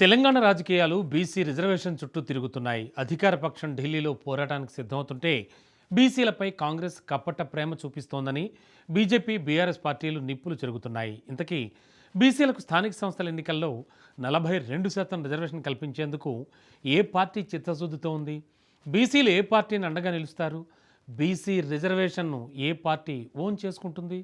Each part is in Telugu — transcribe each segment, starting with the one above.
తెలంగాణ రాజకీయాలు బీసీ రిజర్వేషన్ చుట్టూ తిరుగుతున్నాయి. అధికార పక్షం ఢిల్లీలో పోరాటానికి సిద్ధమవుతుంటే బీసీలపై కాంగ్రెస్ కపట ప్రేమ చూపిస్తోందని బీజేపీ బీఆర్ఎస్ పార్టీలు నిప్పులు చెరుగుతున్నాయి. ఇంతకీ బీసీలకు స్థానిక సంస్థల ఎన్నికల్లో నలభై రెండు శాతం రిజర్వేషన్ కల్పించేందుకు ఏ పార్టీ చిత్తశుద్ధితో ఉంది? బీసీలు ఏ పార్టీని అండగా నిలుస్తారు? బీసీ రిజర్వేషన్ను ఏ పార్టీ ఓన్ చేసుకుంటుంది?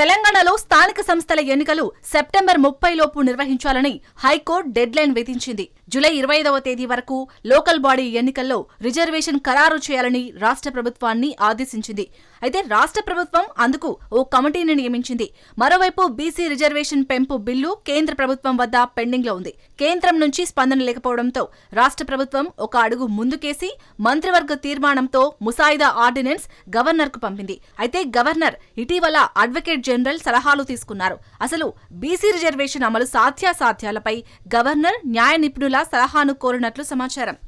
తెలంగాణలో స్థానిక సంస్థల ఎన్నికలు సెప్టెంబర్ ముప్పై లోపు నిర్వహించాలని హైకోర్టు డెడ్లైన్ విధించింది. జూలై ఇరవై ఐదవ తేదీ వరకు లోకల్ బాడీ ఎన్నికల్లో రిజర్వేషన్ ఖరారు చేయాలని రాష్ట్ర ప్రభుత్వాన్ని ఆదేశించింది. అయితే రాష్ట్ర ప్రభుత్వం అందుకు ఓ కమిటీని నియమించింది. మరోవైపు బీసీ రిజర్వేషన్ పెంపు బిల్లు కేంద్ర ప్రభుత్వం వద్ద పెండింగ్లో ఉంది. కేంద్రం నుంచి స్పందన లేకపోవడంతో రాష్ట్ర ప్రభుత్వం ఒక అడుగు ముందుకేసి మంత్రివర్గ తీర్మానంతో ముసాయిదా ఆర్డినెన్స్ గవర్నర్కు పంపింది. అయితే గవర్నర్ ఇటీవల అడ్వకేట్ జనరల్ సలహాలు తీసుకున్నారు. అసలు బీసీ రిజర్వేషన్ అమలు సాధ్యాసాధ్యాలపై గవర్నర్ న్యాయ నిపుణుల సలహాను కోరినట్లు సమాచారం.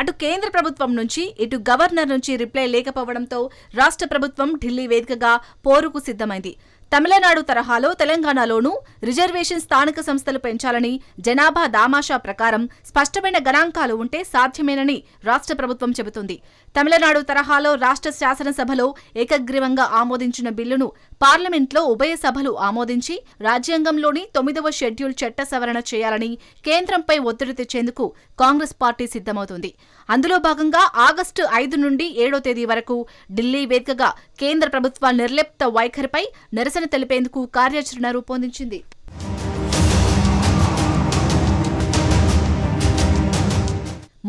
అటు కేంద్ర ప్రభుత్వం నుంచి ఇటు గవర్నర్ నుంచి రిప్లై లేకపోవడంతో రాష్ట్ర ప్రభుత్వం ఢిల్లీ వేదికగా పోరుకు సిద్ధమైంది. తమిళనాడు తరహాలో తెలంగాణలోనూ రిజర్వేషన్ స్థానిక సంస్థలు పెంచాలని జనాభా దామాషా ప్రకారం స్పష్టమైన గణాంకాలు ఉంటే సాధ్యమేనని రాష్ట్ర ప్రభుత్వం చెబుతుంది. తమిళనాడు తరహాలో రాష్ట్ర శాసనసభలో ఏకగ్రీవంగా ఆమోదించిన బిల్లును పార్లమెంట్లో ఉభయ సభలు ఆమోదించి రాజ్యాంగంలోని తొమ్మిదవ షెడ్యూల్ చట్ట సవరణ చేయాలని కేంద్రంపై ఒత్తిడి తెచ్చేందుకు కాంగ్రెస్ పార్టీ సిద్ధమవుతుంది. అందులో భాగంగా ఆగస్టు ఐదు నుండి ఏడో తేదీ వరకు ఢిల్లీ వేదికగా కేంద్ర ప్రభుత్వ నిర్లిప్త వైఖరిపై నిరసన తెలిపేందుకు కార్యాచరణ రూపొందించింది.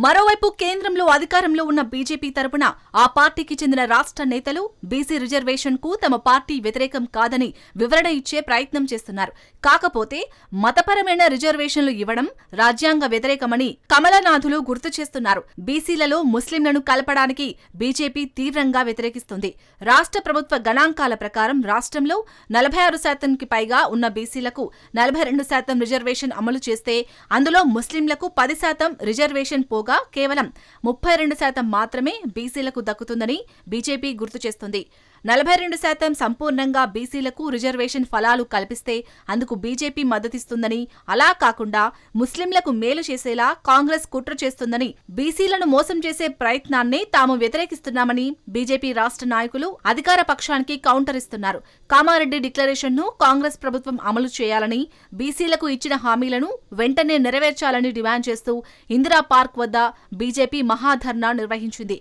మరోవైపు కేంద్రంలో అధికారంలో ఉన్న బీజేపీ తరపున ఆ పార్టీకి చెందిన రాష్ట్ర నేతలు బీసీ రిజర్వేషన్కు తమ పార్టీ వ్యతిరేకం కాదని వివరణ ఇచ్చే ప్రయత్నం చేస్తున్నారు. కాకపోతే మతపరమైన రిజర్వేషన్లు ఇవ్వడం రాజ్యాంగ వ్యతిరేకమని కమలనాథులు గుర్తు చేస్తున్నారు. బీసీలలో ముస్లింలను కలపడానికి బీజేపీ తీవ్రంగా వ్యతిరేకిస్తుంది. రాష్ట్ర ప్రభుత్వ గణాంకాల ప్రకారం రాష్ట్రంలో నలభై ఆరు శాతంకి పైగా ఉన్న బీసీలకు నలభై రెండు శాతం రిజర్వేషన్ అమలు చేస్తే అందులో ముస్లింలకు పది శాతం రిజర్వేషన్ పోగా కేవలం ముప్పై రెండు శాతం మాత్రమే బీసీలకు దక్కుతుందని బీజేపీ గుర్తు చేస్తుంది. నలభై రెండు శాతం సంపూర్ణంగా బీసీలకు రిజర్వేషన్ ఫలాలు కల్పిస్తే అందుకు బీజేపీ మద్దతిస్తుందని అలా కాకుండా ముస్లింలకు మేలు చేసేలా కాంగ్రెస్ కుట్ర చేస్తుందని బీసీలను మోసం చేసే ప్రయత్నాన్ని తాము వ్యతిరేకిస్తున్నామని బీజేపీ రాష్ట్ర నాయకులు అధికార పక్షానికి కౌంటర్ ఇస్తున్నారు. కామారెడ్డి డిక్లరేషన్ను కాంగ్రెస్ ప్రభుత్వం అమలు చేయాలని బీసీలకు ఇచ్చిన హామీలను వెంటనే నెరవేర్చాలని డిమాండ్ చేస్తూ ఇందిరా పార్క్ వద్ద బీజేపీ మహాధర్నా నిర్వహించింది.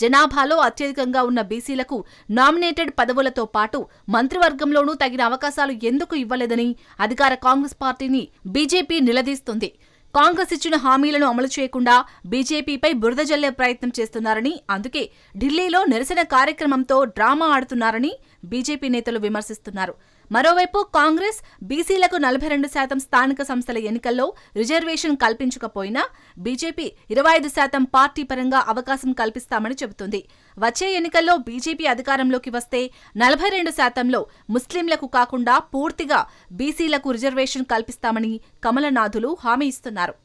జనాభాలో అత్యధికంగా ఉన్న బీసీలకు నామినేటెడ్ పదవులతో పాటు మంత్రివర్గంలోనూ తగిన అవకాశాలు ఎందుకు ఇవ్వలేదని అధికార కాంగ్రెస్ పార్టీని బీజేపీ నిలదీస్తుంది. కాంగ్రెస్ ఇచ్చిన హామీలను అమలు చేయకుండా బీజేపీపై బురద జల్లే ప్రయత్నం చేస్తున్నారని అందుకే ఢిల్లీలో నిరసన కార్యక్రమంతో డ్రామా ఆడుతున్నారని బీజేపీ నేతలు విమర్శిస్తున్నారు. మరోవైపు కాంగ్రెస్ బీసీలకు నలభై రెండు శాతం స్థానిక సంస్థల ఎన్నికల్లో రిజర్వేషన్ కల్పించకపోయినా బీజేపీ ఇరవై ఐదు శాతం పార్టీ పరంగా అవకాశం కల్పిస్తామని చెబుతుంది. వచ్చే ఎన్నికల్లో బీజేపీ అధికారంలోకి వస్తే నలభై రెండు శాతంలో ముస్లింలకు కాకుండా పూర్తిగా బీసీలకు రిజర్వేషన్ కల్పిస్తామని కమలనాథులు హామీ ఇస్తున్నారు.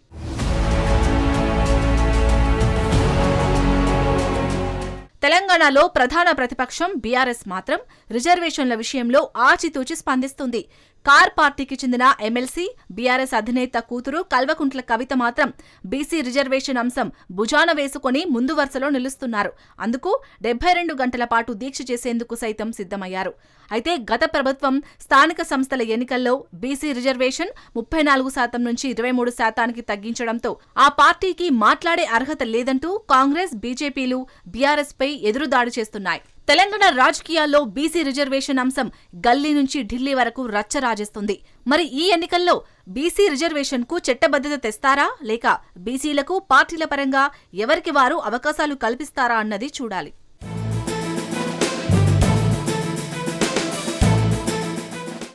తెలంగాణలో ప్రధాన ప్రతిపక్షం బీఆర్ఎస్ మాత్రం రిజర్వేషన్ల విషయంలో ఆచితూచి స్పందిస్తుంది. కార్ పార్టీకి చెందిన ఎమ్మెల్సీ బీఆర్ఎస్ అధినేత కూతురు కల్వకుంట్ల కవిత మాత్రం బీసీ రిజర్వేషన్ అంశం భుజాన వేసుకుని ముందు వరుసలో నిలుస్తున్నారు. అందుకు డెబ్బై రెండు గంటల పాటు దీక్ష చేసేందుకు సైతం సిద్ధమయ్యారు. అయితే గత ప్రభుత్వం స్థానిక సంస్థల ఎన్నికల్లో బీసీ రిజర్వేషన్ ముప్పై నాలుగు శాతం నుంచి ఇరవై మూడు శాతానికి తగ్గించడంతో ఆ పార్టీకి మాట్లాడే అర్హత లేదంటూ కాంగ్రెస్ బీజేపీలు బీఆర్ఎస్పై ఎదురుదాడి చేస్తున్నాయి. తెలంగాణ రాజకీయాల్లో బీసీ రిజర్వేషన్ అంశం గల్లీ నుంచి ఢిల్లీ వరకు రచ్చ రాజేస్తుంది మరి ఈ ఎన్నికల్లో బీసీ రిజర్వేషన్కు చట్టబద్ధత తెస్తారా? లేక బీసీలకు పార్టీల పరంగా ఎవరికి వారు అవకాశాలు కల్పిస్తారా అన్నది చూడాలి.